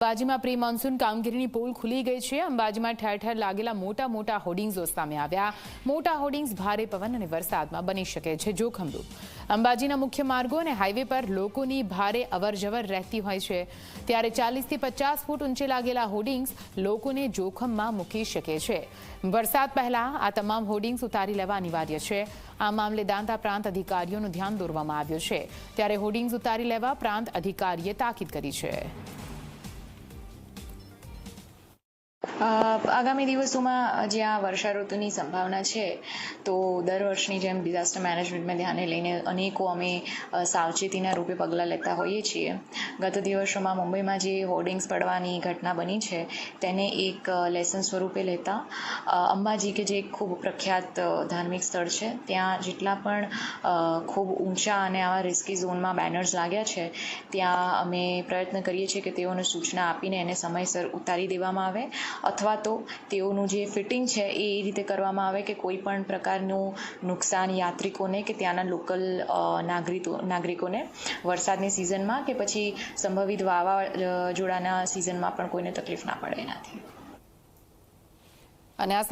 અંબાજીમાં pre monsoon કામગીરીની pole ખુલી ગઈ છે. અંબાજીમાં ઠેર ઠેર લાગેલા મોટા મોટા હોર્ડિંગ્સો સામે આવ્યા. મોટા હોર્ડિંગ્સ ભારે પવન અને વરસાદમાં બની શકે છે જોખમરૂપ. અંબાજીના મુખ્ય માર્ગો અને હાઈવે પર લોકોની ભારે અવરજવર રહેતી હોય છે. ત્યારે ચાલીસથી પચાસ ફૂટ ઊંચે લાગેલા હોર્ડિંગ્સ લોકોને જોખમમાં મૂકી શકે છે. વરસાદ પહેલાં આ તમામ હોર્ડિંગ્સ ઉતારી લેવા અનિવાર્ય છે. આ મામલે દાંતા પ્રાંત અધિકારીઓનું ધ્યાન દોરવામાં આવ્યું છે. ત્યારે હોર્ડિંગ્સ ઉતારી લેવા પ્રાંત અધિકારીએ તાકીદ કરી છે. આગામી દિવસોમાં જે આ વર્ષા ઋતુની સંભાવના છે, તો દર વર્ષની જેમ ડિઝાસ્ટર મેનેજમેન્ટને ધ્યાને લઈને અનેકો અમે સાવચેતીના રૂપે પગલાં લેતા હોઈએ છીએ. ગત દિવસોમાં મુંબઈમાં જે હોર્ડિંગ્સ પડવાની ઘટના બની છે, તેને એક લેસન સ્વરૂપે લેતા અંબાજી કે જે એક ખૂબ પ્રખ્યાત ધાર્મિક સ્થળ છે, ત્યાં જેટલા પણ ખૂબ ઊંચા અને આવા રિસ્કી ઝોનમાં બેનર્સ લાગ્યા છે, ત્યાં અમે પ્રયત્ન કરીએ છીએ કે તેઓને સૂચના આપીને એને સમયસર ઉતારી દેવામાં આવે. અથવા તો તેઓનું જે ફિટિંગ છે એ એ રીતે કરવામાં આવે કે કોઈ પણ પ્રકારનું નુકસાન યાત્રિકોને કે ત્યાંના લોકલ નાગરિકો નાગરિકોને વરસાદની સિઝનમાં કે પછી સંભવિત વાવાઝોડાના સિઝનમાં પણ કોઈને તકલીફ ના પડે એનાથી. અને આ